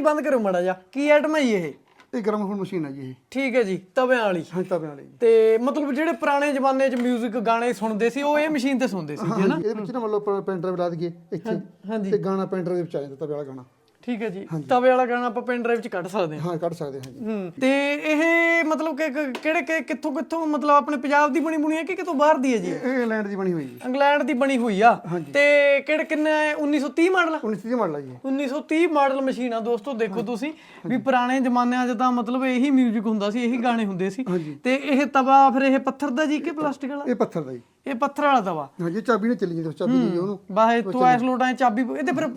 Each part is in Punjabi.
ਬੰਦ ਕਰੋ ਮੜਾ ਜਾ ਕੀ ਆਈਟਮ ਹੈ ਜੀ ਇਹ? ਇਹ ਗ੍ਰਾਮੋਫੋਨ ਮਸ਼ੀਨ ਹੈ ਜੀ ਇਹ। ਠੀਕ ਹੈ ਜੀ ਤਵਿਆਂ ਵਾਲੀ। ਹਾਂ ਤਬਿਆਂ ਵਾਲੀ ਜੀ। ਤੇ ਮਤਲਬ ਜਿਹੜੇ ਪੁਰਾਣੇ ਜ਼ਮਾਨੇ 'ਚ 뮤직 ਗਾਣੇ ਸੁਣਦੇ ਸੀ ਉਹ ਇਹ ਮਸ਼ੀਨ ਤੇ ਸੁਣਦੇ ਸੀ ਜੀ, ਹਨਾ ਇਹਦੇ ਵਿੱਚ ਨਾ ਮਤਲਬ ਡਰਾਈਵ ਲਾ ਦਈਏ ਇੱਥੇ। ਹਾਂਜੀ। ਤੇ ਗਾਣਾ ਪੈਨ ਡਰਾਈਵ ਵਿੱਚ ਆ ਜਾਂਦਾ ਤਬੇ ਵਾਲਾ ਗਾਣਾ। ਠੀਕ ਹੈ ਜੀ। ਤਵੇ ਵਾਲਾ ਗਾਣਾ ਆਪਾਂ ਪੈਨ ਡਰਾਈਵ 'ਚ ਕੱਢ ਸਕਦੇ ਹਾਂ। ਹਾਂ ਕੱਢ ਸਕਦੇ ਹਾਂ ਜੀ। ਹੂੰ ਤੇ ਇਹ ਮਤਲਬ ਕਿ ਕਿ- ਕਿਹੜੇ ਕਿ- ਕਿੱਥੋਂ ਕਿੱਥੋਂ ਮਤਲਬ ਆਪਣੇ ਪੰਜਾਬ ਦੀ ਬਣੀ ਬੁਣੀ ਹੈ ਕਿ ਕਿਤੋਂ ਬਾਹਰ ਦੀ ਹੈ ਜੀ? ਇਹ ਇੰਗਲੈਂਡ ਦੀ ਬਣੀ ਹੋਈ ਜੀ। ਇੰਗਲੈਂਡ ਦੀ ਬਣੀ ਹੋਈ ਆ। ਤੇ ਕਿਹੜੇ ਕਿੰਨਾ ਹੈ? 1930 ਮਾਡਲ? 1930 ਮਾਡਲ ਹੈ ਜੀ। 1930 ਮਾਡਲ ਮਸ਼ੀਨ ਆ ਦੋਸਤੋ ਦੇਖੋ ਤੁਸੀਂ ਵੀ ਪੁਰਾਣੇ ਜ਼ਮਾਨਿਆਂ 'ਚ ਤਾਂ ਮਤਲਬ ਇਹੀ 뮤직 ਹੁੰਦਾ ਸੀ ਇਹੀ ਗਾਣੇ ਹੁੰਦੇ ਸੀ। ਤੇ ਇਹ ਤਵਾ ਫਿਰ ਇਹ ਪੱਥਰ ਦਾ ਜੀ ਕਿ ਪਲਾਸਟਿਕ ਵਾਲਾ? ਇਹ ਪੱਥਰ ਦਾ ਜੀ। ਇਹ ਪੱਥਰ ਵਾਲਾ ਤਵਾ ਹਾਂਜੀ ਚਾਬੀ ਨੇ ਚੱਲੀ ਜਾਂਦੀ ਚਾਬੀ ਦੀ ਉਹਨੂੰ ਬਾਹੇ ਤੋਂ ਐਸ ਲੋਟਾਂ ਚਾਬੀ ਇਹਦੇ ਫਿਰ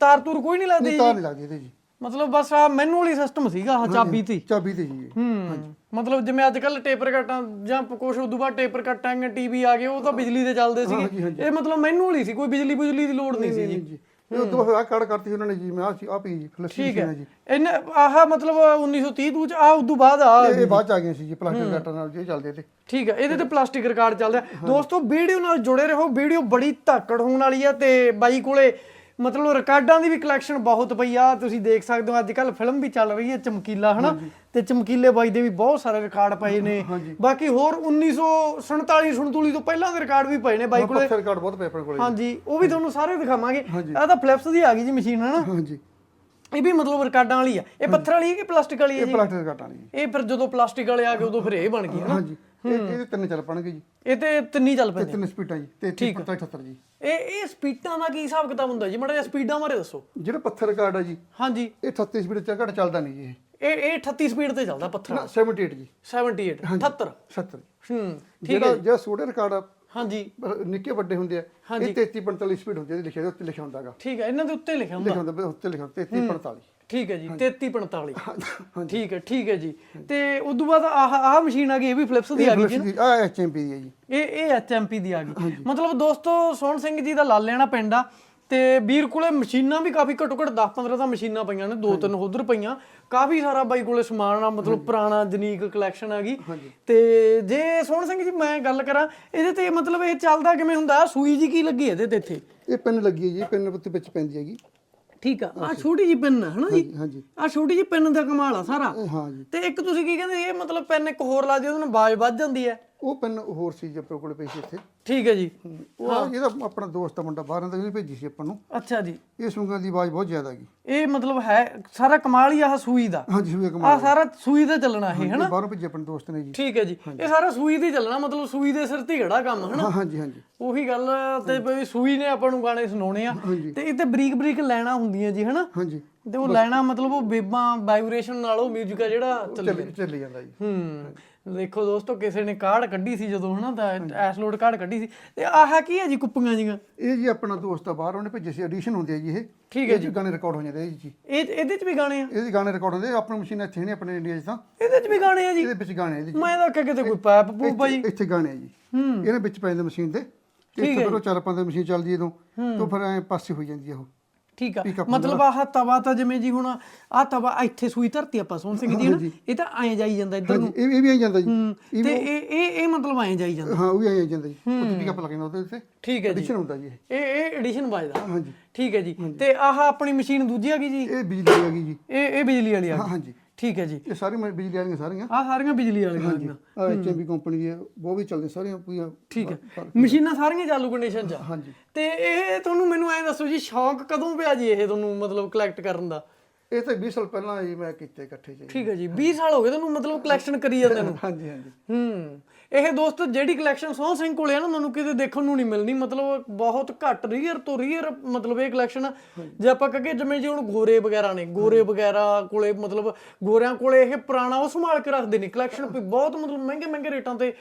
ਤਾਰ ਤੂਰ ਕੋਈ ਨਹੀਂ ਲੱਗਦੀ ਤਾਰ ਨਹੀਂ ਲੱਗਦੀ ਇਹਦੇ ਜੀ। ਮਤਲਬ ਬਸ ਆ ਮੈਨੂਅਲੀ ਸਿਸਟਮ ਸੀਗਾ ਆਹ ਚਾਬੀ ਤੇ। ਚਾਬੀ ਤੇ ਜੀ ਇਹ। ਹੂੰ। ਮਤਲਬ ਜਿਵੇਂ ਅੱਜ ਕੱਲ ਟੇਪਰ ਕੱਟਾਂ ਜਾਂ ਕੁਛ ਉਦੋਂ ਬਾਅਦ ਟੇਪਰ ਕੱਟਾਂਗੇ ਟੀਵੀ ਆ ਗਏ ਉਹ ਤਾਂ ਬਿਜਲੀ ਤੇ ਚੱਲਦੇ ਸੀਗੇ। ਇਹ ਮਤਲਬ ਮੈਨੂਅਲੀ ਸੀ ਕੋਈ ਬਿਜਲੀ ਬੁਜਲੀ ਦੀ ਲੋੜ ਨਹੀਂ ਸੀ ਜੀ। ਇਹ ਉਦੋਂ ਬਾਅਦ ਆ ਕਾਰਡ ਕਰਤੀ ਉਹਨਾਂ ਨੇ ਜੀ ਮੈਂ ਆ ਆ ਪਈ ਜੀ ਫਲਸ਼ ਹੈ। ਜੀ। ਇਹਨੇ ਆਹ ਮਤਲਬ 1930 ਦੂ ਚ ਆ ਉਦੋਂ ਬਾਅਦ ਆ ਇਹ ਬਾਅਦ ਚ ਆ ਗਏ ਸੀ ਜੀ ਪਲਾਸਟਿਕ ਕੱਟਣ ਨਾਲ ਜੇ ਚੱਲਦੇ ਤੇ। ਠੀਕ ਹੈ ਇਹਦੇ ਤੇ ਪਲਾਸਟਿਕ ਰਿਕਾਰਡ ਚੱਲਦਾ। ਦੋਸਤੋ ਵੀਡੀਓ ਨਾਲ ਜੁੜੇ ਰਹੋ। ਵੀਡੀਓ ਬੜੀ ਧਾਕੜ ਹੋਣ ਵਾਲੀ ਆ ਤੇ ਬਾਈ ਕੋਲੇ ਮਤਲਬ ਰਿਕਾਰਡਾਂ ਦੀ ਵੀ ਕਲੈਕਸ਼ਨ ਬਹੁਤ ਪਈ ਆ। ਤੁਸੀਂ ਦੇਖ ਸਕਦੇ ਹੋ ਅੱਜ ਕੱਲ ਫਿਲਮ ਵੀ ਚੱਲ ਰਹੀ ਹੈ ਚਮਕੀਲਾ ਹਨਾ? ਤੇ ਚਮਕੀਲੇ ਬਾਈ ਦੇ ਵੀ ਬਹੁਤ ਸਾਰੇ ਰਿਕਾਰਡ ਪਏ ਨੇ। ਬਾਕੀ ਹੋਰ 1947 47 ਤੋਂ ਪਹਿਲਾਂ ਦੇ ਰਿਕਾਰਡ ਵੀ ਪਏ ਨੇ ਬਾਈ ਕੋਲੇ। ਪੱਥਰ ਕਾਰਡ ਬਹੁਤ ਪਏ ਆਪਣੇ ਕੋਲੇ ਹਾਂਜੀ ਉਹ ਵੀ ਤੁਹਾਨੂੰ ਸਾਰੇ ਦਿਖਾਵਾਂਗੇ। ਇਹ ਤਾਂ ਫਲਿਪਸ ਦੀ ਆ ਗਈ ਜੀ ਮਸ਼ੀਨ ਹਨਾ? ਹਾਂਜੀ। ਇਹ ਵੀ ਮਤਲਬ ਰਿਕਾਰਡਾਂ ਵਾਲੀ ਆ। ਇਹ ਪੱਥਰ ਵਾਲੀ ਹੈ ਕਿ ਪਲਾਸਟਿਕ ਵਾਲੀ ਹੈ ਇਹ ਪਲਾਸਟਿਕ ਕੱਟਾਂ ਨਹੀਂ ਇਹ ਫਿਰ ਜਦੋਂ ਪਲਾਸਟਿਕ ਵਾਲੇ ਆ ਗਏ ਉਦੋਂ ਫਿਰ ਇਹ ਬਣ ਗਈ ਹਨਾ? ਹਾਂਜੀ। ਇਹ ਇਹਦੇ ਤਿੰਨ ਚੱਲ ਪਣਗੇ ਜੀ। ਇਹ ਤੇ ਤਿੰਨੀ ਚੱਲ ਤੇ ਪੈਂਦੇ ਤਿੰਨ ਸਪੀਡਾਂ ਜੀ ਤੇ 30 78 ਜੀ। ਇਹ ਇਹ ਸਪੀਡਾਂ ਦਾ ਕੀ ਹਿਸਾਬ ਕਿਤਾਬ ਹੁੰਦਾ ਜੀ? ਮਾੜਾ ਜਿਹਾ ਸਪੀਡਾਂ ਬਾਰੇ ਦੱਸੋ। ਜਿਹੜਾ ਪੱਥਰ ਕਾਰਡ ਹੈ ਜੀ ਹਾਂਜੀ। ਇਹ 38 ਸਪੀਡ ਚ ਘੱਟ ਚੱਲਦਾ ਨਹੀਂ ਜੀ ਇਹ। ਇਹ ਇਹ 38 ਸਪੀਡ ਤੇ ਚੱਲਦਾ ਪੱਥਰ। ਨਾ 78 ਜੀ। 78 78 70 ਹੂੰ ਜਿਹੜਾ ਜਿਹੜਾ ਛੋਟੇ ਰਿਕਾਰਡ ਆ ਹਾਂਜੀ। ਪਰ ਨਿੱਕੇ ਵੱਡੇ ਹੁੰਦੇ ਆ। ਇਹ 33 45 ਸਪੀਡ ਹੁੰਦੀ ਹੈ ਲਿਖਿਆ ਉੱਤੇ ਲਿਖਿਆ ਹੁੰਦਾਗਾ। ਠੀਕ ਹੈ ਇਹਨਾਂ ਦੇ ਉੱਤੇ ਲਿਖਿਆ ਹੁੰਦਾ। ਲਿਖਿਆ ਹੁੰਦਾ ਉੱਤੇ ਲਿਖਿਆ 33 45 ਠੀਕ ਹੈ ਜੀ 33 45 ਠੀਕ ਹੈ ਠੀਕ ਹੈ ਜੀ। ਤੇ ਉਦੋਂ ਬਾਅਦ ਆਹ ਆਹ ਮਸ਼ੀਨ ਆ ਗਈ ਇਹ ਵੀ ਫਿਲਿਪਸ ਦੀ ਆ ਗਈ ਜੀ ਆ ਐਚਐਮਪੀ ਦੀ ਹੈ ਜੀ। ਇਹ ਇਹ ਐਚਐਮਪੀ ਦੀ ਆ ਗਈ। ਮਤਲਬ ਦੋਸਤੋ ਸੋਹਣ ਸਿੰਘ ਜੀ ਦਾ ਲਾਲੇਣਾ ਪਿੰਡ ਆ। ਤੇ ਵੀਰ ਕੋਲੇ ਮਸ਼ੀਨਾਂ ਵੀ ਕਾਫੀ ਘੱਟੋ ਘੱਟ 10 15 ਤਾਂ ਮਸ਼ੀਨਾਂ ਪਈਆਂ ਨੇ ਦੋ ਤਿੰਨ ਉਧਰ ਪਈਆਂ। ਕਾਫੀ ਸਾਰਾ ਬਾਈ ਕੋਲੇ ਸਮਾਨ ਆ ਮਤਲਬ ਪੁਰਾਣਾ ਜਨੀਕ ਕਲੈਕਸ਼ਨ ਆ ਗਈ। ਤੇ ਜੇ ਸੋਹਣ ਸਿੰਘ ਜੀ ਮੈਂ ਗੱਲ ਕਰਾਂ ਇਹਦੇ ਤੇ ਮਤਲਬ ਇਹ ਚੱਲਦਾ ਕਿਵੇਂ ਹੁੰਦਾ? ਸੂਈ ਜੀ ਕੀ ਲੱਗੀ ਇਹਦੇ ਤੇ ਇੱਥੇ? ਇਹ ਪੈਨ ਲੱਗੀ ਹੈ ਜੀ ਪੈਨ ਉੱਤੇ ਵਿੱਚ ਪੈਂਦੀ ਹੈਗੀ। ਠੀਕ ਆ ਆ ਛੋਟੀ ਜੀ ਪੈਨ ਹਨਾ ਜੀ? ਹਾਂਜੀ ਆ ਛੋਟੀ ਜੀ ਪੈਨ ਦਾ ਕਮਾਲ ਆ ਸਾਰਾ। ਹਾਂ ਜੀ। ਤੇ ਇੱਕ ਤੁਸੀਂ ਕੀ ਕਹਿੰਦੇ ਇਹ ਮਤਲਬ ਪੈਨ ਇੱਕ ਹੋਰ ਲਾ ਦਿਓ ਉਹਦੇ ਨਾਲ ਆਵਾਜ਼ ਵੱਧ ਜਾਂਦੀ ਹੈ। ਉਹ ਪੈਨ ਹੋਰ ਸੀ ਜੀ ਆਪਣੇ ਕੋਲ ਪਈ ਸੀ ਇੱਥੇ। ਠੀਕ ਹੈ ਜੀ। ਉਹ ਇਹਦਾ ਆਪਣਾ ਦੋਸਤ ਆ ਮੁੰਡਾ ਬਾਹਰਾਂ ਦਾ ਉਹਨੇ ਭੇਜੀ ਸੀ ਆਪਾਂ ਨੂੰ। ਅੱਛਾ ਜੀ। ਇਹ ਸੁੰਗਾਂ ਦੀ ਆਵਾਜ਼ ਬਹੁਤ ਜ਼ਿਆਦਾ ਹੈਗੀ। ਇਹ ਮਤਲਬ ਹੈ ਸਾਰਾ ਕਮਾਲ ਹੀ ਆਹ ਸੂਈ ਦਾ। ਹਾਂਜੀ ਸੂਏ ਕਮਾਲ ਆ ਸਾਰਾ ਸੂਈ ਤੇ ਚੱਲਣਾ ਇਹ ਹਨਾ? ਬਾਹਰੋਂ ਭੇਜੇ ਆਪਣੇ ਦੋਸਤ ਨੇ ਜੀ। ਠੀਕ ਹੈ ਜੀ। ਇਹ ਸਾਰਾ ਸੂਈ ਤੇ ਚੱਲਣਾ ਮਤਲਬ ਸੂਈ ਦੇ ਸਿਰ ਤੇ ਘੜਾ ਕੰਮ ਹਨਾ? ਹਾਂਜੀ ਹਾਂਜੀ ਉਹੀ ਗੱਲ ਤੇ ਵੀ ਸੂਈ ਨੇ ਆਪਾਂ ਨੂੰ ਗਾਣੇ ਸੁਣਾਉਣੇ ਆ। ਤੇ ਇਹ ਤੇ ਬਰੀਕ ਬਰੀਕ ਲੈਣਾ ਹੁੰਦੀਆਂ ਜੀ ਹਨਾ? ਹਾਂਜੀ ਤੇ ਉਹ ਲੈਣਾ ਮਤਲਬ ਉਹ ਬੇਬਾਂ ਵਾਈਬ੍ਰੇਸ਼ਨ ਨਾਲ ਉਹ 뮤직 ਆ ਜਿਹੜਾ ਚੱਲੀ ਜਾਂਦਾ। ਜੀ। ਹੂੰ। ਦੇਖੋ ਦੋਸਤੋ ਕਿਸੇ ਨੇ ਕਾਰਡ ਕੱਢੀ ਸੀ ਜਦੋਂ ਹਨਾ ਤਾਂ ਐਸਲੋਡ ਕਾਰਡ ਕੱਢੀ ਸੀ। ਤੇ ਆਹ ਕੀ ਹੈ ਜੀ ਕੁੱਪੀਆਂ ਜੀਆਂ? ਇਹ ਜੀ ਆਪਣਾ ਦੋਸਤ ਆ ਬਾਹਰ ਉਹਨੇ ਭੇਜੇ ਸੀ ਐਡੀਸ਼ਨ ਹੁੰਦੀ ਹੈ ਜੀ ਇਹ। ਠੀਕ ਹੈ 'ਚ ਗਾਣੇ ਰਿਕਾਰਡ ਹੋ ਜਾਂਦੇ ਇਹ ਜੀ ਇਹ ਇਹਦੇ ਚ ਵੀ ਗਾਣੇ ਆ? ਇਹਦੇ ਗਾਣੇ ਰਿਕਾਰਡ ਹੁੰਦੇ ਆਪਣੀ ਮਸ਼ੀਨ ਇੱਥੇ ਨਹੀਂ ਆਪਣੇ ਇੰਡੀਆ 'ਚ ਤਾਂ। ਇਹਦੇ ਚ ਵੀ ਗਾਣੇ ਆ ਜੀ? ਇਹਦੇ ਵਿੱਚ ਗਾਣੇ ਆ ਇਹਦੇ 'ਚ। ਮੈਂ ਤਾਂ ਕਿਤੇ ਕੋਈ ਪੈਪ ਪੂਪ ਆ ਜੀ। ਇੱਥੇ ਗਾਣੇ ਆ ਜੀ। ਇਹਨੇ ਵਿੱਚ ਪੈ ਜਾਂਦੇ ਮਸ਼ੀਨ ਦੇ। ਤੇ ਇੱਥੇ ਫਿਰ ਉਹ ਚੱਲ ਪੈਂਦੇ ਮਸ਼ੀਨ ਚੱਲਦੀ ਜਦੋਂ ਤੋਂ ਫਿਰ ਐ ਪਾਸੇ ਹੋ ਜਾਂਦੀ ਆ ਉਹ। ਠੀਕ ਆ। ਮਤਲਬ ਆਹ ਤਵਾ ਤਾਂ ਜਿਵੇਂ ਜੀ ਹੁਣ ਆਹ ਤਵਾ ਇੱਥੇ ਸੂਈ ਧਰਤੀ ਆਪਾਂ ਸੋਹਣ ਸਿੰਘ ਜੀ ਨਾ ਇਹ ਤਾਂ ਐਂ ਜਾਈ ਜਾਂਦਾ ਇੱਧਰ ਨੂੰ। ਹਾਂਜੀ ਇਹ ਇਹ ਵੀ ਆਈ ਜਾਂਦਾ ਜੀ। ਹੂੰ, ਤੇ ਇਹ ਇਹ ਇਹ ਮਤਲਬ ਐਂ ਜਾਈ ਜਾਂਦਾ। ਹਾਂ ਉਹ ਵੀ ਆਈ ਜਾਂਦਾ ਜੀ। ਉਹ ਟਿਕਾ ਲੱਗ ਜਾਂਦਾ ਉਹਦੇ ਉੱਤੇ। ਠੀਕ ਹੈ ਜੀ। ਐਡੀਸ਼ਨ ਹੁੰਦਾ ਜੀ ਇਹ। ਇਹ ਇਹ ਐਡੀਸ਼ਨ ਵੱਜਦਾ। ਹਾਂਜੀ। ਠੀਕ ਹੈ ਜੀ। ਤੇ ਆਹ ਆਪਣੀ ਮਸ਼ੀਨ ਦੂਜੀ ਆ ਗਈ ਜੀ? ਇਹ ਬਿਜਲੀ ਆ ਗਈ ਜੀ। ਇਹ ਇਹ ਬਿਜਲੀ ਵਾਲੀ ਆ ਹਾਂ ਗਈ ਹਾਂਜੀ। ਠੀਕ ਹੈ ਜੀ। ਇਹ ਸਾਰੀ ਮ- ਬਿਜਲੀ ਵਾਲੀਆਂ ਸਾਰੀਆਂ। ਆਹ ਸਾਰੀਆਂ ਬਿਜਲੀ ਵਾਲੀਆਂ ਆ ਆ ਐਚਐਮਬੀ ਕੰਪਨੀ ਦੀ ਹੈ ਉਹ ਵੀ ਚੱਲਦੀਆਂ ਸਾਰੀਆਂ ਪੂਰੀਆਂ ਠੀਕ ਹੈ। ਮਸ਼ੀਨਾਂ ਸਾਰੀਆਂ ਚਾਲੂ ਕੰਡੀਸ਼ਨ 'ਚ ਆ। ਹਾਂਜੀ। ਤੇ ਇਹ ਤੁਹਾਨੂੰ ਮੈਨੂੰ ਐਂ ਦੱਸੋ ਜੀ ਸ਼ੌਂਕ ਕਦੋਂ ਪਿਆ ਜੀ ਇਹ ਤੁਹਾਨੂੰ ਮਤਲਬ ਕਲੈਕਟ ਕਰਨ ਦਾ? ਇਹ ਤਾਂ 20 ਸਾਲ ਪਹਿਲਾਂ ਹੀ ਮੈਂ ਕੀਤੇ ਇਕੱਠੇ ਜੀ ਠੀਕ ਹੈ ਜੀ 20 ਸਾਲ ਹੋ ਗਏ ਤੁਹਾਨੂੰ ਮਤਲਬ ਕਲੈਕਸ਼ਨ ਕਰੀ ਜਾਂਦੇ ਨੂੰ। ਹਾਂਜੀ ਹਾਂਜੀ। ਹੂੰ ਇਹ ਦੋਸਤ ਜਿਹੜੀ ਕਲੈਕਸ਼ਨ ਸੋਹ ਸਿੰਘ ਕੋਲੇ ਆ ਨਾ ਤੁਹਾਨੂੰ ਕਿਤੇ ਦੇਖਣ ਨੂੰ ਨਹੀਂ ਮਿਲਣੀ। ਮਤਲਬ ਬਹੁਤ ਘੱਟ ਰੀਅਰ ਤੋਂ ਰੀਅਰ ਮਤਲਬ ਇਹ ਕਲੈਕਸ਼ਨ ਜੇ ਆਪਾਂ ਕਹੇ ਜਿਵੇਂ ਜੀ ਹੁਣ ਗੋਰੇ ਵਗੈਰਾ ਨੇ ਗੋਰੇ ਵਗੈਰਾ ਕੋਲੇ ਮਤਲਬ ਗੋਰਿਆਂ ਕੋਲੇ ਇਹ ਪੁਰਾਣਾ ਉਹ ਸੰਭਾਲ ਕੇ ਰੱਖਦੇ ਨੇ। ਕਲੈਕਸ਼ਨ ਬਹੁਤ ਮਤਲਬ ਮਹਿੰਗੇ ਮਹਿੰਗੇ ਰੇਟਾਂ ਤੇ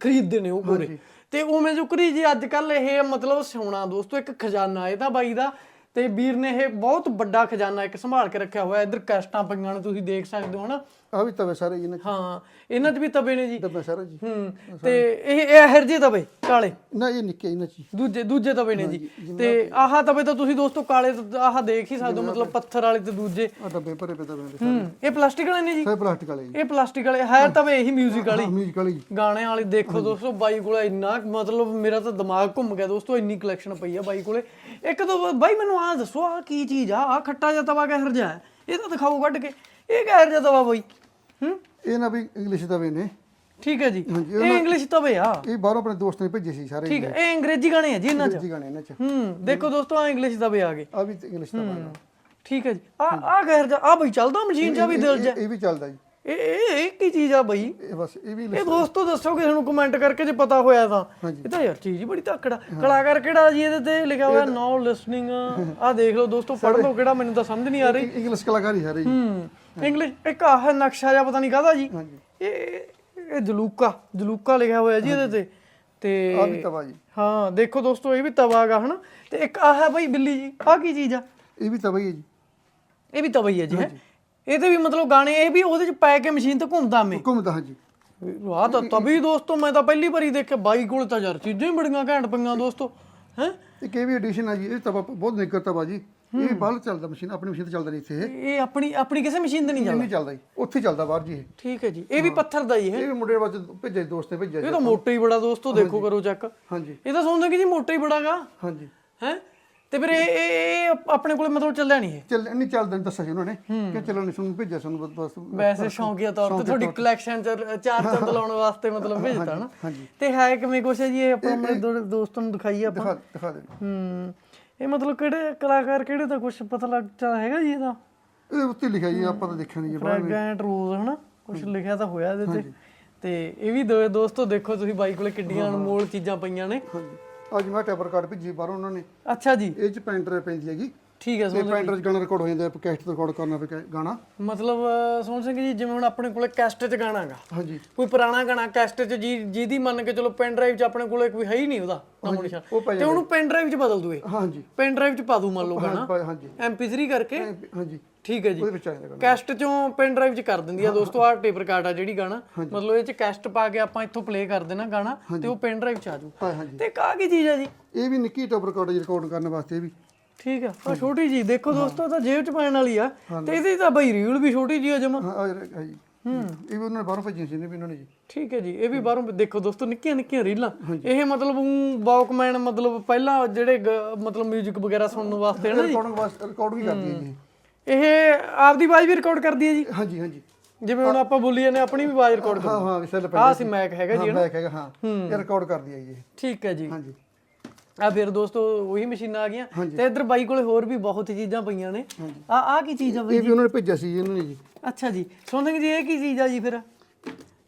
ਖਰੀਦਦੇ ਨੇ ਉਹ ਗੋਰੇ। ਤੇ ਉਵੇਂ ਜੁਕਰੀ ਜੀ ਅੱਜ ਕੱਲ ਇਹ ਮਤਲਬ ਸੋਨਾ ਦੋਸਤੋ ਇੱਕ ਖਜ਼ਾਨਾ ਇਹ ਤਾਂ ਬਾਈ ਦਾ। ਤੇ ਵੀਰ ਨੇ ਇਹ ਬਹੁਤ ਵੱਡਾ ਖਜ਼ਾਨਾ ਇੱਕ ਸੰਭਾਲ ਕੇ ਰੱਖਿਆ ਹੋਇਆ, ਇੱਧਰ ਕੈਸਟਾਂ ਪਈਆਂ ਨੇ, ਤੁਸੀਂ ਦੇਖ ਸਕਦੇ ਹੋ ਹਨਾ। ਆ ਵੀ ਤਵੇ ਸਾਰੇ ਜੀ ਨੇ ਹਾਂ ਇਹਨਾਂ 'ਚ ਵੀ ਤਵੇ ਨੇ ਜੀ। ਡੱਬਾ ਸਾਰਾ ਜੀ। ਹੂੰ ਤੇ ਇਹ ਇਹ ਹਰਜੇ ਤਵੇ ਕਾਲੇ। ਨਾ ਇਹ ਨਿੱਕੇ ਇਹਨਾਂ ਚ। ਦੂਜੇ ਦੂਜੇ ਤਵੇ ਨੇ ਜੀ। ਤੇ ਆਹ ਤਵੇ ਤਾਂ ਤੁਸੀਂ ਦੋਸਤੋ ਕਾਲੇ ਤਾਂ ਆਹ ਦੇਖ ਹੀ ਸਕਦੇ ਹੋ ਮਤਲਬ ਪੱਥਰ ਵਾਲੇ ਤੇ ਦੂਜੇ। ਆ ਡੱਬੇ ਭਰੇ ਪਏ ਤਵੇ ਦੇ ਹੂੰ ਇਹ ਪਲਾਸਟਿਕ ਵਾਲੇ ਨੇ ਜੀ। ਸਾਰੇ ਪਲਾਸਟਿਕ ਵਾਲੇ ਜੀ। ਇਹ ਪਲਾਸਟਿਕ ਵਾਲੇ ਹੈ ਤਵੇ ਇਹੀ 뮤직 ਵਾਲੀ ਮਿਊਜ਼ਿਕ ਵਾਲੀ। ਜੀ ਗਾਣੇ ਵਾਲੀ ਦੇਖੋ ਦੋਸਤੋ ਬਾਈ ਕੋਲੇ ਇੰਨਾ ਮਤਲਬ ਮੇਰਾ ਤਾਂ ਦਿਮਾਗ ਘੁੰਮ ਗਿਆ ਦੋਸਤੋ ਇੰਨੀ ਕਲੈਕਸ਼ਨ ਪਈ ਆ ਬਾਈ ਕੋਲੇ। ਇੱਕ ਦੋ ਬਾਈ ਮੈਨੂੰ ਆ ਦੱਸੋ ਆ ਕੀ ਚੀਜ਼ ਆ? ਆ ਖੱਟਾ ਜਿਹਾ ਤਵਾ ਕਹਿਰ ਜਾ ਹੈ? ਇਹ ਤਾਂ ਦਿਖਾਓ ਕੱਢ ਕੇ। ਇਹ ਕਹਿਰ ਜਿਹਾ ਤਵਾ ਬਈ। ਹੂੰ? ਇਹ ਨਾ ਵੀ ਇੰਗਲਿਸ਼ ਤਵੇ ਨੇ। ਠੀਕ ਹੈ ਜੀ। ਹਾਂਜੀ, ਇਹ ਇੰਗਲਿਸ਼ ਤਵੇ ਆ। ਇਹ ਬਾਹਰੋਂ ਆਪਣੇ ਦੋਸਤ ਨੇ ਭੇਜੇ ਸੀ ਸਾਰੇ ਠੀਕ ਹੈ ਇਹ ਅੰਗਰੇਜ਼ੀ ਗਾਣੇ ਆ ਜੀ ਇਹਨਾਂ ਚ। ਅੰਗਰੇਜ਼ੀ ਗਾਣੇ ਇਹਨਾਂ ਚ। ਹੂੰ ਦੇਖੋ ਦੋਸਤੋ ਆ ਇੰਗਲਿਸ਼ ਤਵੇ ਆ ਗਏ। ਆ ਵੀ ਇੰਗਲਿਸ਼ ਤਵਾ ਹੈ ਠੀਕ ਹੈ ਜੀ। ਆ ਆ ਜਾ ਆ ਬਈ ਚੱਲਦਾ ਮਸ਼ੀਨ ਚ ਆ ਵੀ ਦਿਲ ਚ ਇਹ ਇਹ ਵੀ ਚੱਲਦਾ ਜੀ। ਇਹ ਇਹ ਇਹ ਕੀ ਚੀਜ਼ ਆ ਬਈ? ਇਹ ਬਸ ਇਹ ਵੀ ਇਹ ਦੋਸਤੋ ਦੱਸੋ ਕਿਸੇ ਨੂੰ ਕਮੈਂਟ ਕਰਕੇ ਜੇ ਪਤਾ ਹੋਇਆ ਤਾਂ। ਇਹ ਤਾਂ ਯਾਰ ਚੀਜ਼ ਹੀ ਬੜੀ ਤੱਕੜਾ। ਕਲਾਕਾਰ ਕਿਹੜਾ ਜੀ ਇਹਦੇ ਤੇ? ਲਿਖਿਆ ਹੋਇਆ ਨੋ ਲਿਸਨਿੰਗ ਆ ਦੇਖ ਲਓ ਦੋਸਤੋ ਪੜ੍ਹ ਲਓ ਕਿਹੜਾ ਮੈਨੂੰ ਤਾਂ ਸਮਝ ਨਹੀਂ ਆ ਰਹੀ। ਇੰਗਲਿਸ਼ ਕਲਾਕਾਰ ਹੀ ਸਾਰੇ ਜੀ। ਹੂੰ। ਇੰਗਲਿਸ਼ ਇੱਕ ਆਹ ਨਕਸ਼ਾ ਜਿਹਾ ਪਤਾ ਨਹੀਂ ਕਾਹਦਾ ਜੀ। ਹਾਂਜੀ। ਇਹ ਇਹ ਜਲੂਕਾ ਜਲੂਕਾ ਲਿਖਿਆ ਹੋਇਆ ਜੀ ਇਹਦੇ ਤੇ ਤੇ। ਆ ਵੀ ਤਵਾ ਜੀ। ਹਾਂ ਦੇਖੋ ਦੋਸਤੋ ਇਹ ਵੀ ਤਵਾ ਹੈਗਾ ਹਨਾ। ਤੇ ਇੱਕ ਆਹ ਹੈ ਬਈ ਬਿੱਲੀ ਜੀ। ਆਹ ਕੀ ਚੀਜ਼ ਆ? ਇਹ ਵੀ ਤਵਾ ਹੀ ਹੈ ਜੀ। ਇਹ ਵੀ ਤਵਾ ਹੀ ਹੈ ਜੀ ਹੈ। ਇਹਦੇ ਵੀ ਮਤਲਬ ਗਾਣੇ ਇਹ ਵੀ ਉਹਦੇ ਚ ਪੈ ਕੇ ਮਸ਼ੀਨ ਤੇ ਘੁੰਮਦਾ ਮੈਂ। ਘੁੰਮਦਾ ਹਾਂ ਜੀ ਵਾਹ ਤਾਂ ਤभी ਦੋਸਤੋ ਮੈਂ ਤਾਂ ਪਹਿਲੀ ਵਾਰੀ ਦੇਖਿਆ। ਬਾਈ ਕੋਲ ਤਾਂ ਯਾਰ ਚੀਜ਼ਾਂ ਹੀ ਬੜੀਆਂ ਘੈਂਟ ਪਈਆਂ ਦੋਸਤੋ ਹੈ। ਇੱਕ ਇਹ ਵੀ ਐਡੀਸ਼ਨ ਆ ਜੀ ਇਹ ਤਵਾ ਬਹੁਤ ਨਿੱਗਰ ਤਵਾ ਜੀ। ਇਹ ਬਾਹਰ ਚੱਲਦਾ ਮਸ਼ੀਨ ਆਪਣੀ ਮਸ਼ੀਨ ਤੇ ਚੱਲਦਾ ਨਹੀਂ ਇੱਥੇ ਇਹ। ਇਹ ਆਪਣੀ ਆਪਣੀ ਕਿਸੇ ਮਸ਼ੀਨ ਤੇ ਨਹੀਂ ਚੱਲਦਾ? ਜੀ। ਉੱਥੇ ਚੱਲਦਾ ਬਾਹਰ ਜੀ ਇਹ। ਠੀਕ ਹੈ ਜੀ। ਇਹ ਵੀ ਪੱਥਰ ਦਾ ਹੀ ਹੈ। ਇਹ ਵੀ ਮੁੰਡੇ ਵਾਸਤੇ ਭੇਜਿਆ ਜੀ, ਦੋਸਤ ਨੇ ਭੇਜਿਆ ਜੀ ਇਹ ਤਾਂ ਮੋਟਾ ਹੀ ਬੜਾ ਦੋਸਤੋ ਦੇਖੋ ਕਰੋ ਚੈੱਕ। ਹਾਂਜੀ। ਇਹ ਤਾਂ ਸੁਣਦੇ ਕਿ ਜੀ ਮੋਟਾ ਹੀ ਬੜਾਗਾ। ਹਾਂਜੀ। ਹੈ? ਤੇ ਫਿਰ ਇਹ ਇਹ ਇਹ ਆਪਣੇ ਕੋਲੇ ਮਤਲਬ ਚੱਲਿਆ ਨਹੀਂ ਇਹ? ਚੱਲ ਨਹੀਂ ਚੱਲਦਾ ਨਹੀਂ ਦੱਸਿਆ ਉਹਨਾਂ ਨੇ। ਕਿ ਚੱਲਣ ਨਹੀਂ ਸਾਨੂੰ ਭੇਜਿਆ ਸਾਨੂੰ ਬਸ- ਬਸ। ਵੈਸੇ ਸ਼ੌਂਕੀਆ ਤੌਰ ਤੇ ਤੁਹਾਡੀ ਕਲੈਕਸ਼ਨ ਚ ਚਾਰ ਚੰਦ ਲਾਉਣ ਵਾਸਤੇ ਮਤਲਬ ਭੇਜਤਾ ਨਾ। ਤੇ ਹੈ ਕਿਵੇਂ ਕੁਛ ਹੈ ਜੀ ਇਹ ਆਪਾਂ ਆਪਣੇ ਦੋ- ਦੋਸਤਾਂ ਨੂੰ ਦਿਖਾਈਏ ਆਪਾਂ। ਦਿਖਾ ਦਿਖਾ ਦੇ। ਹੂੰ। ਇਹ ਮਤਲਬ ਕਿਹੜੇ ਕਲਾਕਾਰ ਕਿਹੜੇ ਦਾ ਕੁਝ ਪਤਾ ਲੱਗ ਚਾ ਹੈਗਾ ਜੀ ਇਹਦਾ? ਇਹ ਉੱਤੇ ਲਿਖਿਆ ਜੀ ਆਪਾਂ ਤਾਂ ਦੇਖਿਆ ਨਹੀਂ ਜੀ ਬਾਹਰ ਫ੍ਰੈਗਰੈਂਟ ਰੋਜ਼ ਹਨਾ? ਕੁਝ ਲਿਖਿਆ ਤਾਂ ਹੋਇਆ ਇਹਦੇ ਤੇ। ਤੇ ਇਹ ਵੀ ਦੋਸਤੋ ਦੇਖੋ ਤੁਸੀਂ ਬਾਈ ਕੋਲੇ ਕਿੱਡੀਆਂ ਅਨਮੋਲ ਚੀਜ਼ਾਂ ਪਈਆਂ ਨੇ। ਹਾਂਜੀ। ਅੱਜ ਮੈਂ ਟੈਬਰ ਕਾਰਡ ਭੇਜੀ ਬਾਹਰੋਂ ਉਹਨਾਂ ਨੇ। ਅੱਛਾ ਜੀ। ਇਹ ਚ ਪੈਂਟਰ ਪੈਂਦੀ ਹੈਗੀ। ਠੀਕ ਹੈ ਤੇ ਪੈਂਟਰ ਚ ਗਾਣਾ ਰਿਕਾਰਡ ਹੋ ਜਾਂਦਾ ਕੈਸਟ ਤੋਂ ਰਿਕਾਰਡ ਕਰਨਾ ਪਏ ਗਾਣਾ। ਮਤਲਬ ਸੋਹਣ ਸਿੰਘ ਜੀ ਜਿਵੇਂ ਹੁਣ ਆਪਣੇ ਕੋਲੇ ਕੈਸਟ 'ਚ ਗਾਣਾ ਹੈਗਾ ਹਾਂਜੀ। ਕੋਈ ਪੁਰਾਣਾ ਗਾਣਾ ਕੈਸਟ 'ਚ ਜੀ ਜਿਹਦੀ ਮੰਨ ਕੇ ਚਲੋ ਪੈਨ ਡਰਾਈਵ 'ਚ ਆਪਣੇ ਕੋਲੇ ਕੋਈ ਹੈ ਹੀ ਨਹੀਂ ਉਹਦਾ ਨਾਮੋ ਨਿਸ਼ਾਨ। ਉਹ ਪੈ ਤੇ ਉਹਨੂੰ ਪੈਨ ਡਰਾਈਵ 'ਚ ਬਦਲ ਦੂਏ। ਹਾਂਜੀ। ਪੈਨ ਡਰਾਈਵ 'ਚ ਪਾ ਦੂ ਮੰਨ ਲਓ ਗਾਣਾ। ਹਾਂਜੀ MP3 ਕਰਕੇ। ਹਾਂਜੀ। ਠੀਕ ਹੈ ਜੀ। ਉਹਦੇ ਵਿੱਚ ਆ ਜਾਂਦਾ ਗਾਣਾ। ਕੈਸਟ ਚੋਂ ਪੈਨ ਡਰਾਈਵ 'ਚ ਕਰ ਦਿੰਦੀ ਆ ਦੋਸਤੋ ਆਹ ਟੇਪ ਰਿਕਾਰਡ ਆ ਜਿਹੜੀ ਗਾਣਾ। ਮਤਲਬ ਇਹ 'ਚ ਕੈਸਟ ਪਾ ਕੇ ਆਪਾਂ ਇੱਥੋਂ ਪਲੇ ਕਰ ਦੇਣਾ ਗਾਣਾ ਤੇ ਉਹ ਪੈਨ ਡਰਾਈਵ 'ਚ ਆ ਜੂ। ਹਾਂ ਹਾਂਜੀ। ਤੇ ਕਾ ਕੀ ਚੀਜ਼ ਆ ਜੀ? ਇਹ ਵੀ ਨਿੱਕੀ ਟੈਬਰ ਕਾਰਡ ਰਿਕਾਰਡ ਕਰਨ ਵਾਸਤੇ ਇਹ ਵੀ। ਠੀਕ ਆ। ਆ ਛੋਟੀ ਜੀ ਦੇਖੋ ਦੋਸਤੋ ਤਾਂ ਜੇਬ 'ਚ ਪੈਣ ਵਾਲੀ ਆ। ਤੇ ਇਹਦੀ ਤਾਂ ਬਈ ਰੀਲ ਵੀ ਛੋਟੀ ਜੀ ਆ ਜਮਾ। ਹਾਂ ਆ ਜਿਹੜਾ ਹੈ ਜੀ। ਇਹ ਵੀ ਉਹਨਾਂ ਨੇ ਬਾਹਰੋਂ ਭੇਜੀਆਂ ਸੀ ਨੇ ਵੀ ਉਹਨਾਂ ਨੇ ਜੀ। ਠੀਕ ਹੈ ਜੀ ਇਹ ਵੀ ਬਾਹਰੋਂ ਦੇਖੋ ਦੋਸਤੋ ਨਿੱਕੀਆਂ ਨਿੱਕੀਆਂ ਰੀਲਾਂ। ਇਹ ਮਤਲਬ ਵਾਕਮੈਨ ਮਤਲਬ ਪਹਿਲਾਂ ਜਿਹੜੇ ਗ- ਮਤਲਬ 뮤직 ਵਗੈਰਾ ਸੁਣਨ ਵਾਸਤੇ ਹੈ ਨਾ ਜੀ। ਰਿਕਾਰਡਿੰਗ ਵਾਸਤੇ ਰਿਕਾਰਡ ਵੀ ਕਰਦੀ ਹੈ ਜੀ। ਇਹ ਆਪਦੀ ਆਵਾਜ਼ ਵੀ ਰਿਕਾਰਡ ਕਰਦੀ ਹੈ ਜੀ। ਹਾਂਜੀ ਹਾਂਜੀ ਜਿਵੇਂ ਹੁਣ ਆਪਾਂ ਬੋਲੀਏ ਨੇ ਆਪਣੀ ਵੀ ਆਵਾਜ਼ ਰਿਕਾਰਡ ਕਰ ਹਾਂ ਹਾਂ ਸੈੱਲ ਆਹ ਸੀ ਮੈਕ ਹੈਗਾ ਜੀ ਹਾਂ ਬੈਕ ਹੈਗਾ ਹਾਂ। ਇਹ ਰਿਕਾਰਡ ਕਰਦੀ ਹੈ ਜੀ ਇਹ। ਠੀਕ ਹੈ ਜੀ। ਹਾਂਜੀ ਆ ਫਿਰ ਦੋਸਤੋ ਉਹੀ ਮਸ਼ੀਨਾਂ ਆ ਗਈਆਂ ਤੇ ਇੱਧਰ ਬਾਈ ਕੋਲੇ ਹੋਰ ਵੀ ਬਹੁਤ ਚੀਜ਼ਾਂ ਪਈਆਂ ਨੇ। ਆ ਆ ਕੀ ਚੀਜ਼ ਆ ਬਈ ਇਹ ਵੀ ਉਹਨਾਂ ਨੇ ਭੇਜਿਆ ਸੀ ਜੀ ਇਹਨਾਂ ਨੇ ਜੀ। ਅੱਛਾ ਜੀ। ਸੋਨਿੰਗ ਜੀ ਇਹ ਕੀ ਚੀਜ਼ ਆ ਜੀ ਫਿਰ?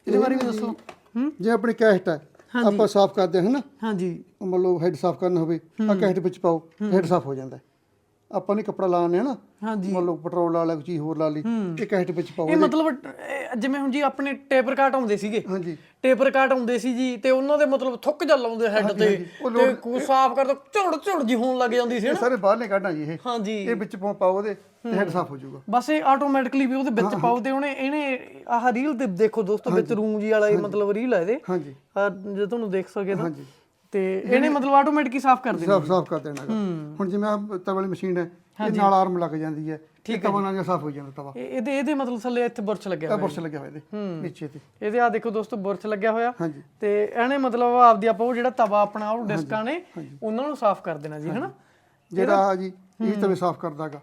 ਇਹਦੇ ਬਾਰੇ ਵੀ ਦੱਸੋ। ਹੂੰ? ਜੇ ਆਪਣੀ ਕੈਸਟ ਹੈ ਆਪਾਂ ਸਾਫ਼ ਕਰਦੇ ਹਾਂ ਨਾ? ਹਾਂਜੀ। ਮੰਨ ਲਓ ਹੈਡ ਸਾਫ਼ ਕਰਨਾ ਹੋਵੇ ਆ ਕੈਸਟ ਵਿੱਚ ਪਾਓ ਹੈਡ ਸਾਫ਼ ਹੋ ਜਾਂਦਾ। ਹੈ। ਆਪਾਂ ਨਹੀਂ ਕੱਪੜਾ ਲਾਉਂਦੇ ਹਾਂ ਨਾ ਹਾਂਜੀ। ਮੰਨ ਲਓ ਪੈਟਰੋਲ ਲਾ ਲਿਆ ਕੋਈ ਚੀਜ਼ ਹੋਰ ਲਾ ਲਈ ਇਹ ਕੈਸਟ ਵਿੱਚ ਪਾਓ ਇਹ ਮਤਲਬ ਇਹ ਜਿਵੇਂ ਹੁਣ ਜੀ ਆਪਣੇ ਟੇਪਰ ਕਾਟ ਆਉਂਦੇ ਸੀਗੇ। ਹਾਂਜੀ। ਟੇਪਰ ਕਾਟ ਆਉਂਦੇ ਸੀ ਜੀ ਤੇ ਉਹਨਾਂ ਦੇ ਮਤਲਬ ਥੁੱਕ ਜਾ ਲਾਉਂਦੇ ਹੈੱਡ ਤੇ ਤੇ ਕੋ ਸਾਫ਼ ਕਰ ਦੋ ਝੁੜ ਝੁੜ ਜੀ ਹੋਣ ਲੱਗ ਜਾਂਦੀ ਸੀ ਨਾ ਸਾਰੇ ਬਾਹਰ ਨੇ ਕੱਢਣਾ ਜੀ ਇਹ। ਹਾਂਜੀ। ਇਹ ਵਿੱਚ ਪਾਓ ਉਹਦੇ ਤੇ ਹੈਡ ਸਾਫ਼ ਹੋ ਜਾਊਗਾ। ਬਸ ਇਹ ਆਟੋਮੈਟਿਕਲੀ ਵੀ ਉਹਦੇ ਵਿੱਚ ਪਾਓ ਤੇ ਉਹਨੇ ਇਹਨੇ ਆਹ ਰੀਲ ਤੇ ਦੇਖੋ ਦੋਸਤੋ ਵਿੱਚ ਰੂਮ ਜੀ ਵਾਲਾ ਇਹ ਮਤਲਬ ਰੀਲ ਹੈ ਇਹਦੇ। ਹਾਂਜੀ। ਆ ਜੇ ਤੁਹਾਨੂੰ ਦੇਖ ਸਕੇ ਤਾਂ। ਹਾਂਜੀ। ਤੇ ਇਹਨੇ ਮਤਲਬ ਆਟੋਮੈਟਿਕ ਹੀ ਸਾਫ਼ ਕਰ ਦੇਣਾ ਸਾਫ਼ ਸਾਫ਼ ਕਰ ਦੇਣਾ। ਹੁਣ ਜਿਵੇਂ ਆ ਤਵੇ ਵਾਲੀ ਮਸ਼ੀਨ ਹੈ ਇਹ ਨਾਲ ਆਰਮ ਲੱਗ ਜਾਂਦੀ ਹੈ ਠੀਕ ਤਵਾ ਨਾਲ ਸਾਫ਼ ਹੋ ਜਾਂਦਾ ਤਵਾ। ਇਹ- ਇਹਦੇ ਇਹਦੇ ਮਤਲਬ ਥੱਲੇ ਇੱਥੇ ਬੁਰਸ਼ ਲੱਗਿਆ ਹੋਇਆ ਬੁਰਸ਼ ਲੱਗਿਆ ਹੋਇਆ ਇਹਦੇ ਨੀਚੇ ਤੇ। ਇਹਦੇ ਆ ਦੇਖੋ ਦੋਸਤੋ ਬੁਰਸ਼ ਲੱਗਿਆ ਹੋਇਆ। ਤੇ ਇਹਨੇ ਮਤਲਬ ਆਪਦੀ ਆਪਾਂ ਉਹ ਜਿਹੜਾ ਤਵਾ ਆਪਣਾ ਉਹ ਡਿਸਕਾਂ ਨੇ ਉਹਨਾਂ ਨੂੰ ਸਾਫ਼ ਕਰ ਦੇਣਾ ਜੀ ਹਨਾ? ਜਿਹੜਾ ਆ ਜੀ ਇਹ ਤਵੇ ਸਾਫ਼ ਕਰਦਾਗਾ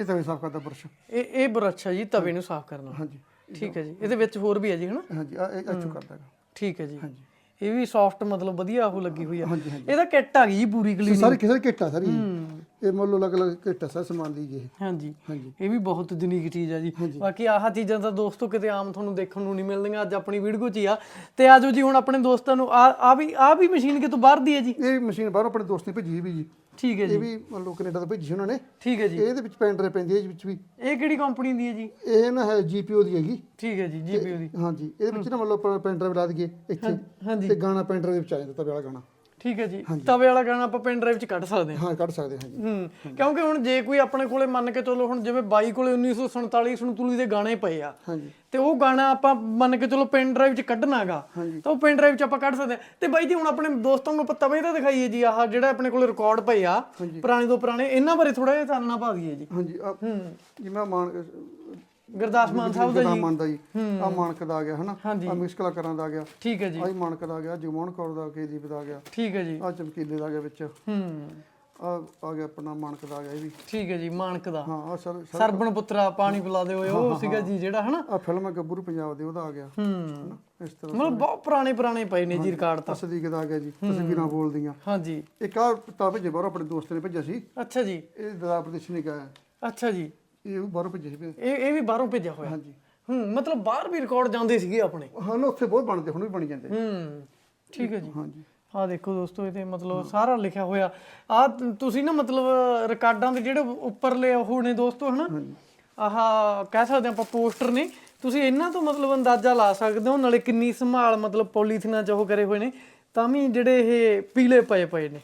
ਇਹ ਤਵੇ ਸਾਫ਼ ਕਰਦਾ ਬੁਰਸ਼। ਇਹ ਇਹ ਬੁਰਸ਼ ਹੈ ਜੀ ਤਵੇ ਨੂੰ ਸਾਫ਼ ਕਰਨਾ। ਹਾਂਜੀ। ਠੀਕ ਹੈ ਜੀ। ਇਹਦੇ ਵਿੱਚ ਹੋਰ ਵੀ ਹੈ ਜੀ ਹਨਾ? ਹਾਂਜੀ ਆ ਇਹ ਅੱਛੂ ਕਰਦਾਗਾ ਠੀਕ ਹੈ ਜੀ। ਹਾਂਜੀ। ਇਹ ਵੀ ਸੌਫਟ ਮਤਲਬ ਵਧੀਆ ਉਹ ਲੱਗੀ ਹੋਈ ਆ। ਹਾਂਜੀ ਹਾਂਜੀ। ਇਹਦਾ ਕਿੱਟ ਆ ਗਈ ਜੀ ਪੂਰੀ ਕਲੀਨ ਸਾਰੀ ਕਿਸੇ ਕਿੱਟ ਆ ਸਾਰੀ? ਇਹ ਮੰਨ ਲਓ ਅਲੱਗ ਅਲੱਗ ਕਿੱਟ ਆ ਸਾਰਾ ਸਮਾਨ ਦੀ ਜੀ ਇਹ। ਹਾਂਜੀ। ਹਾਂਜੀ। ਇਹ ਵੀ ਬਹੁਤ ਯੂਨੀਕ ਚੀਜ਼ ਆ ਜੀ। ਬਾਕੀ ਆਹ ਚੀਜ਼ਾਂ ਤਾਂ ਦੋਸਤੋ ਕਿਤੇ ਆਮ ਤੁਹਾਨੂੰ ਦੇਖਣ ਨੂੰ ਨਹੀਂ ਮਿਲਦੀਆਂ ਅੱਜ ਆਪਣੀ ਵੀਡੀਓ 'ਚ ਹੀ ਆ। ਤੇ ਆਜੋ ਜੀ ਹੁਣ ਆਪਣੇ ਦੋਸਤਾਂ ਨੂੰ ਆ ਆ ਵੀ ਆ ਵੀ ਮਸ਼ੀਨ ਕਿਤੋਂ ਬਾਹਰ ਦੀ ਹੈ ਜੀ? ਇਹ ਮਸ਼ੀਨ ਬਾਹਰੋਂ ਆਪਣੇ ਦੋਸਤ ਨੇ ਭੇਜੀ ਵੀ ਜੀ। ਠੀਕ ਹੈ ਜੀ। ਇਹ ਵੀ ਮੰਨ ਲਓ ਕੈਨੇਡਾ ਤੋਂ ਭੇਜੀ ਸੀ ਉਹਨਾਂ ਨੇ। ਠੀਕ ਹੈ ਜੀ। ਇਹਦੇ ਵਿੱਚ ਪੈਂਟਰ ਪੈਂਦੀ ਹੈ ਇਹਦੇ ਵਿੱਚ ਵੀ। ਇਹ ਕਿਹੜੀ ਕੰਪਨੀ ਦੀ ਹੈ ਜੀ? ਇਹ ਨਾ ਹੈ ਜੀਪੀਓ ਦੀ ਹੈਗੀ। ਠੀਕ ਹੈ ਜੀ ਜੀਪੀਯੂ ਦੀ। ਹਾਂਜੀ ਇਹਦੇ ਵਿੱਚ ਨਾ ਮੰਨ ਲਓ ਪੈਂਟਰ ਵੀ ਲਾ ਦਈਏ ਇੱਥੇ। ਹਾਂਜੀ। ਤੇ ਗਾਣਾ ਪੈਂਟਰ ਦੇ ਵਿੱਚ ਆ ਜਾਂਦਾ ਤਵੇ ਵਾਲਾ ਗਾਣਾ। ਠੀਕ ਹੈ ਜੀ। ਤਵੇ ਵਾਲਾ ਗਾਣਾ ਆਪਾਂ ਪੈਨ ਡਰਾਈਵ 'ਚ ਕੱਢ ਸਕਦੇ ਹਾਂ। ਹਾਂ ਕੱਢ ਸਕਦੇ ਹਾਂ ਜੀ। ਹੂੰ ਕਿਉਂਕਿ ਹੁਣ ਜੇ ਕੋਈ ਆਪਣੇ ਕੋਲੇ ਮੰਨ ਕੇ ਚਲੋ ਹੁਣ ਜਿਵੇਂ ਬਾਈ ਕੋਲੇ 1947 ਸੰਤੁਲੀ ਦੇ ਗਾਣੇ ਪਏ ਆ ਹਾਂਜੀ। ਤੇ ਉਹ ਗਾਣਾ ਆਪਾਂ ਮੰਨ ਕੇ ਚਲੋ ਪੈਨ ਡਰਾਈਵ 'ਚ ਕੱਢਣਾਗਾ ਤਾਂ ਉਹ ਪੈਨ ਡਰਾਈਵ 'ਚ ਆਪਾਂ ਕੱਢ ਸਕਦੇ ਹਾਂ। ਤੇ ਬਾਈ ਜੀ ਹੁਣ ਆਪਣੇ ਦੋਸਤਾਂ ਨੂੰ ਪਤਾ ਬਈ ਤਾਂ ਦਿਖਾਈਏ ਜੀ ਆਹ ਜਿਹੜਾ ਆਪਣੇ ਕੋਲੇ ਰਿਕਾਰਡ ਪਏ ਆ ਪੁਰਾਣੇ ਤੋਂ ਪੁਰਾਣੇ ਇਹਨਾਂ ਬਾਰੇ ਥੋੜਾ ਜਿਹਾ ਚਾਨਣਾ ਪਾ ਦਈਏ ਜੀ। ਹਾਂਜੀ ਆ ਜਿਵੇਂ ਮਾਨ ਗੁਰਦਾਸ ਮਾਨ ਸਾਹਿਬ ਦਾ ਜੀ। ਮਾਨ ਦਾ ਜੀ। ਆ ਮਾਨਕ ਦਾ ਆ ਗਿਆ ਹਨਾ। ਆ ਮਿਕਸ ਕਲਾਕਾਰਾਂ ਦਾ ਆ ਗਿਆ। ਠੀਕ ਹੈ ਜੀ। ਆਹ ਮਾਨਕ ਦਾ ਆ ਗਿਆ ਜਗਮੋਹਨ ਕੌਰ ਦਾ ਕੇਦੀਪ ਦਾ ਆ ਗਿਆ। ਠੀਕ ਹੈ ਜੀ। ਆ ਚਮਕੀਲੇ ਦਾ ਆ ਗਿਆ ਵਿੱਚ। ਹੂੰ। ਆ ਆ ਗਿਆ ਆਪਣਾ ਮਾਨਕ ਦਾ ਆ ਗਿਆ ਇਹ ਵੀ। ਠੀਕ ਹੈ ਜੀ ਮਾਨਕ ਦਾ। ਹਾਂ ਆ ਸਰ ਸਰਬਣ ਪੁੱਤਰਾ ਪਾਣੀ ਪਿਲਾ ਦੇ ਓਏ ਉਹ ਸੀਗਾ ਜੀ ਜਿਹੜਾ ਹਨਾ? ਆ ਫਿਲਮ ਗੱਭਰੂ ਪੰਜਾਬ ਦੇ ਉਹਦਾ ਆ ਗਿਆ। ਹੂੰ। ਇਸ ਤਰ੍ਹਾਂ ਮਤਲਬ ਬਹੁਤ ਪੁਰਾਣੇ ਪੁਰਾਣੇ ਪਏ ਨੇ ਜੀ ਰਿਕਾਰਡ ਤਾਂ। ਤਸਦੀਕ ਦਾ ਆ ਗਿਆ ਜੀ ਤਸਵੀਰਾਂ ਬੋਲਦੀਆਂ। ਹਾਂਜੀ। ਇੱਕ ਆ ਤਾਂ ਭੇਜੇ ਬਾਹਰੋਂ ਆਪਣੇ ਦੋਸਤ ਨੇ ਭੇਜਿਆ ਸੀ। ਅੱਛਾ ਜੀ। ਇਹ ਦਦਾ ਪ੍ਰਦੇਸ਼ ਨੇ ਗਿਆ ਅੱਛਾ ਜੀ। ਇਹ ਵੀ ਬਾਹਰੋਂ ਭੇਜੇ ਸੀ ਇਹ ਇਹ ਵੀ ਬਾਹਰੋਂ ਭੇਜਿਆ ਹੋਇਆ। ਹਾਂਜੀ। ਹੂੰ ਮਤਲਬ ਬਾਹਰ ਵੀ ਰਿਕਾਰਡ ਜਾਂਦੇ ਸੀਗੇ ਆਪਣੇ। ਹਾਂ ਨਾ ਉੱਥੇ ਬਹੁਤ ਬਣਦੇ ਹੁਣ ਵੀ ਬਣੀ ਜਾਂਦੇ। ਹੂੰ ਠੀਕ ਹੈ ਜੀ। ਹਾਂਜੀ। ਆਹ ਦੇਖੋ ਦੋਸਤੋ ਇਹਦੇ ਮਤਲਬ ਸਾਰਾ ਲਿਖਿਆ ਹੋਇਆ। ਆ ਤੁਸੀਂ ਨਾ ਮਤਲਬ ਰਿਕਾਰਡਾਂ ਦੇ ਜਿਹੜੇ ਉੱਪਰਲੇ ਉਹ ਨੇ ਦੋਸਤੋ ਹਨਾ? ਆਹ ਕਹਿ ਸਕਦੇ ਆਪਾਂ ਪੋਸਟਰ ਨੇ। ਤੁਸੀਂ ਇਹਨਾਂ ਤੋਂ ਮਤਲਬ ਅੰਦਾਜ਼ਾ ਲਾ ਸਕਦੇ ਹੋ ਨਾਲੇ ਕਿੰਨੀ ਸੰਭਾਲ ਮਤਲਬ ਪੋਲੀਥੀਨਾਂ ਚ ਉਹ ਕਰੇ ਹੋਏ ਨੇ। ਤਾਂ ਵੀ ਜਿਹੜੇ ਇਹ ਪੀਲੇ ਪਏ ਪਏ ਨੇ।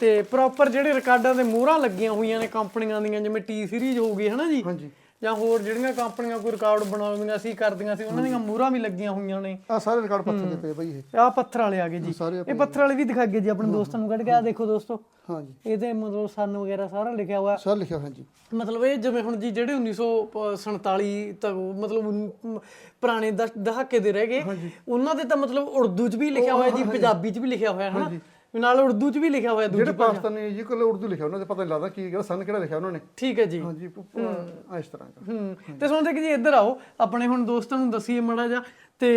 ਤੇ ਪ੍ਰੋਪਰ ਜਿਹੜੇ ਰਿਕਾਰਡਾਂ ਦੇ ਮੋਹਰਾਂ ਲੱਗੀਆਂ ਹੋਈਆਂ ਨੇ ਕੰਪਨੀਆਂ ਦੀਆਂ ਜਿਵੇਂ ਟੀ ਸੀਰੀਜ਼ ਹੋ ਗਈ ਹਨਾ ਜੀ? ਹਾਂਜੀ। ਜਾਂ ਹੋਰ ਜਿਹੜੀਆਂ ਕੰਪਨੀਆਂ ਕੋਈ ਰਿਕਾਰਡ ਬਣਾਉਂਦੀਆਂ ਸੀ ਕਰਦੀਆਂ ਸੀ ਉਹਨਾਂ ਦੀਆਂ ਮੋਹਰਾਂ ਵੀ ਲੱਗੀਆਂ ਹੋਈਆਂ ਨੇ। ਆ ਸਾਰੇ ਰਿਕਾਰਡ ਪੱਥਰ ਦੇ ਪਏ ਬਈ ਇਹ। ਆ ਪੱਥਰ ਵਾਲੇ ਆ ਗਏ ਜੀ। ਇਹ ਪੱਥਰ ਵਾਲੇ ਵੀ ਦਿਖਾ ਗਏ ਜੀ ਆਪਣੇ ਦੋਸਤਾਂ ਨੂੰ ਕੱਢ ਕੇ। ਆ ਦੇਖੋ ਦੋਸਤੋ ਹਾਂਜੀ। ਇਹਦੇ ਮਤਲਬ ਸਨ ਵਗੈਰਾ ਸਾਰਾ ਲਿਖਿਆ ਹੋਇਆ। ਸਰ ਲਿਖਿਆ ਹੋਇਆ ਜੀ ਮਤਲਬ ਇਹ ਜਿਵੇਂ ਹੁਣ ਜੀ ਜਿਹੜੇ 1947 ਤੱਕ ਮਤਲਬ ਪੁਰਾਣੇ ਦਹਾਕੇ ਦੇ ਰਹਿ ਗਏ ਉਹਨਾਂ ਦੇ ਤਾਂ ਮਤਲਬ ਉਰਦੂ 'ਚ ਵੀ ਲਿਖਿਆ ਹੋਇਆ ਜੀ ਪੰਜਾਬੀ 'ਚ ਵੀ ਲਿਖਿਆ ਹੋਇਆ ਹੈ ਨਾ ਨਾਲ ਉਰਦੂ 'ਚ ਵੀ ਲਿਖਿਆ ਹੋਇਆ ਦੂਜੀ ਜਿਹੜੇ ਪਾਕਿਸਤਾਨੀ ਜੀ ਕੋਲ ਉਰਦੂ ਲਿਖਿਆ ਉਹਨਾਂ ਦੇ ਪਤਾ ਨਹੀਂ ਲੱਗਦਾ ਕੀ ਕਿਹੜਾ ਸਨ ਕਿਹੜਾ ਲਿਖਿਆ ਉਹਨਾਂ ਨੇ। ਠੀਕ ਹੈ ਜੀ। ਹਾਂਜੀ ਪ- ਪ- ਇਸ ਤਰ੍ਹਾਂ ਦਾ। ਹੂੰ। ਤੇ ਸੁਣਦੇ ਕਿ ਜੀ ਇੱਧਰ ਆਓ ਆਪਣੇ ਹੁਣ ਦੋਸਤਾਂ ਨੂੰ ਦਸੀਏ ਮੜਾ ਜਾ ਤੇ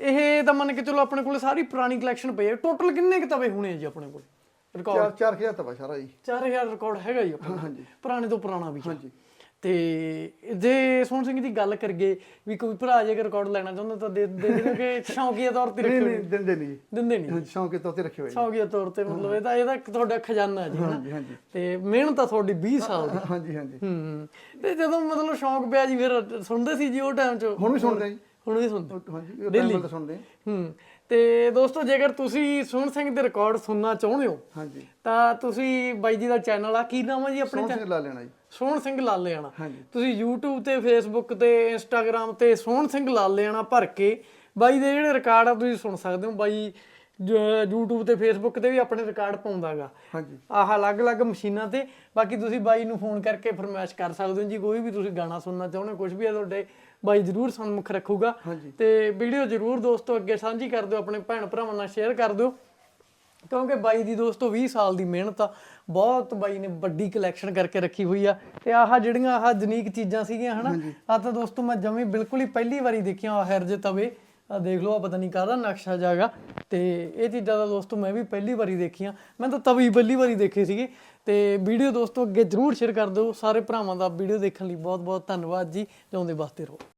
ਇਹ ਤਾਂ ਮੰਨ ਕੇ ਚਲੋ ਆਪਣੇ ਕੋਲ ਸਾਰੀ ਪੁਰਾਣੀ ਕਲੈਕਸ਼ਨ ਪਈ ਹੈ। ਟੋਟਲ ਕਿੰਨੇ ਕਿਤਾਬੇ ਹੋਣੇ ਆ ਜੀ ਆਪਣੇ ਕੋਲ? ਰਿਕਾਰਡ ਚਾਰ ਚਾਰ ਹਜ਼ਾਰ ਤਵਾ ਸਾਰਾ ਜੀ। 4000 ਰਿਕਾਰਡ ਹੈਗਾ ਜੀ ਆਪਣਾ ਹਾਂਜੀ ਪੁਰਾਣੇ ਤੋਂ ਪੁਰਾਣਾ ਵੀ। ਹਾਂਜੀ ਤੇ ਜੇ ਸੋਹਣ ਸਿੰਘ ਦੀ ਗੱਲ ਕਰਗੇ ਵੀ ਕੋਈ ਭਰਾ ਜੇ ਰਿਕਾਰਡ ਲੈਣਾ ਚਾਹੁੰਦਾ ਤਾਂ ਦੇ ਦੇ ਦੇਣਗੇ ਸ਼ੌਕੀਆ ਤੌਰ ਤੇ ਨਹੀਂ ਰੱਖਿਓ ਨਹੀਂ ਦਿੰਦੇ ਨਹੀਂ ਦਿੰਦੇ ਨਹੀਂ ਹਾਂਜੀ ਸ਼ੌਂਕ ਤੋਂ ਤੇ ਰੱਖੇ ਹੋਏ ਨੇ। ਸ਼ੌਕੀਆ ਤੌਰ ਤੇ ਮਤਲਬ ਇਹ ਤਾਂ ਇਹਦਾ ਤੁਹਾਡਾ ਖਜ਼ਾਨਾ ਜੀ ਹਾਂਜੀ ਹਾਂਜੀ। ਤੇ ਮਿਹਨਤ ਤਾਂ ਤੁਹਾਡੀ 20 ਸਾਲ ਦੀ। ਹਾਂਜੀ ਹਾਂਜੀ। ਹੂੰ ਤੇ ਜਦੋਂ ਮਤਲਬ ਸ਼ੌਕ ਪਿਆ ਜੀ ਫਿਰ ਸੁਣਦੇ ਸੀ ਜੀ ਉਹ ਟਾਈਮ 'ਚ? ਹੁਣ ਵੀ ਸੁਣਦੇ ਆ ਜੀ। ਹੁਣ ਵੀ ਸੁਣਦੇ? ਹਾਂਜੀ ਤਾਂ ਸੁਣਦੇ ਆ। ਹੂੰ। ਤੇ ਦੋਸਤੋ ਜੇਕਰ ਤੁਸੀਂ ਸੋਹਣ ਸਿੰਘ ਦੇ ਰਿਕਾਰਡ ਸੁਣਨਾ ਚਾਹੁੰਦੇ ਹੋ ਹਾਂਜੀ। ਤਾਂ ਤੁਸੀਂ ਬਾਈ ਜੀ ਦਾ ਚੈਨਲ ਆ। ਕੀ ਨਾਮ ਹੈ ਜੀ ਆਪਣੇ ਸੋਹਣ ਸਿੰਘ ਲਾ ਲੈਣਾ ਜੀ। ਸੋਹਣ ਸਿੰਘ ਲਾਲੇਆਣਾ। ਤੁਸੀਂ YouTube ਤੇ Facebook ਤੇ Instagram ਤੇ ਸੋਹਣ ਸਿੰਘ ਲਾਲੇਆਣਾ ਭਰ ਕੇ ਬਾਈ ਦੇ ਜਿਹੜੇ ਰਿਕਾਰਡ ਆ ਤੁਸੀਂ ਸੁਣ ਸਕਦੇ ਹੋ। ਬਾਈ YouTube ਤੇ Facebook ਤੇ ਵੀ ਆਪਣੇ ਰਿਕਾਰਡ ਪਾਉਂਦਾਗਾ। ਹਾਂਜੀ। ਆਹ ਅਲੱਗ-ਅਲੱਗ ਮਸ਼ੀਨਾਂ ਤੇ। ਬਾਕੀ ਤੁਸੀਂ ਬਾਈ ਨੂੰ ਫੋਨ ਕਰਕੇ ਫਰਮਾਇਸ਼ ਕਰ ਸਕਦੇ ਹੋ ਜੀ। ਕੋਈ ਵੀ ਤੁਸੀਂ ਗਾਣਾ ਸੁਣਨਾ ਚਾਹੁੰਦੇ ਹੋ ਕੁਝ ਵੀ ਹੈ ਤੁਹਾਡੇ ਬਾਈ ਜਰੂਰ ਸਨਮੁਖ ਰੱਖੂਗਾ। ਤੇ ਵੀਡੀਓ ਜਰੂਰ ਦੋਸਤੋ ਅੱਗੇ ਸਾਂਝੀ ਕਰ ਦਿਓ ਆਪਣੇ ਭੈਣ ਭਰਾਵਾਂ ਨਾਲ ਸ਼ੇਅਰ ਕਰ ਦਿਓ। ਕਿਉਂਕਿ ਬਾਈ ਦੀ ਦੋਸਤੋ 20 ਸਾਲ ਦੀ ਮਿਹਨਤ ਆ ਬਹੁਤ ਬਾਈ ਨੇ ਵੱਡੀ ਕਲੈਕਸ਼ਨ ਕਰਕੇ ਰੱਖੀ ਹੋਈ ਆ। ਤੇ ਆਹ ਜਿਹੜੀਆਂ ਆਹ ਜਨੀਕ ਚੀਜ਼ਾਂ ਸੀਗੀਆਂ ਹਨਾ? ਆ ਤਾਂ ਦੋਸਤੋ ਮੈਂ ਜਮੀ ਬਿਲਕੁਲ ਹੀ ਪਹਿਲੀ ਵਾਰੀ ਦੇਖੀਆਂ ਆ ਹੈਰਜ ਤਵੇ। ਆ ਦੇਖ ਲਓ ਆ ਪਤਾ ਨਹੀਂ ਕਾਹਦਾ ਨਕਸ਼ਾ ਜਾਗਾ। ਤੇ ਇਹ ਚੀਜ਼ਾਂ ਦਾ ਦੋਸਤੋ ਮੈਂ ਵੀ ਪਹਿਲੀ ਵਾਰੀ ਦੇਖੀਆਂ। ਮੈਂ ਤਾਂ ਤਵੀ ਪਹਿਲੀ ਵਾਰੀ ਦੇਖੀ ਸੀਗੀ। ਤੇ ਵੀਡੀਓ ਦੋਸਤੋ ਅੱਗੇ ਜਰੂਰ ਸ਼ੇਅਰ ਕਰ ਦਿਓ। ਸਾਰੇ ਭਰਾਵਾਂ ਦਾ ਵੀਡੀਓ ਦੇਖਣ ਲਈ ਬਹੁਤ ਬਹੁਤ ਧੰਨਵਾਦ ਜੀ। ਜਿਉਂਦੇ ਵਾਸਤੇ ਰਹੋ।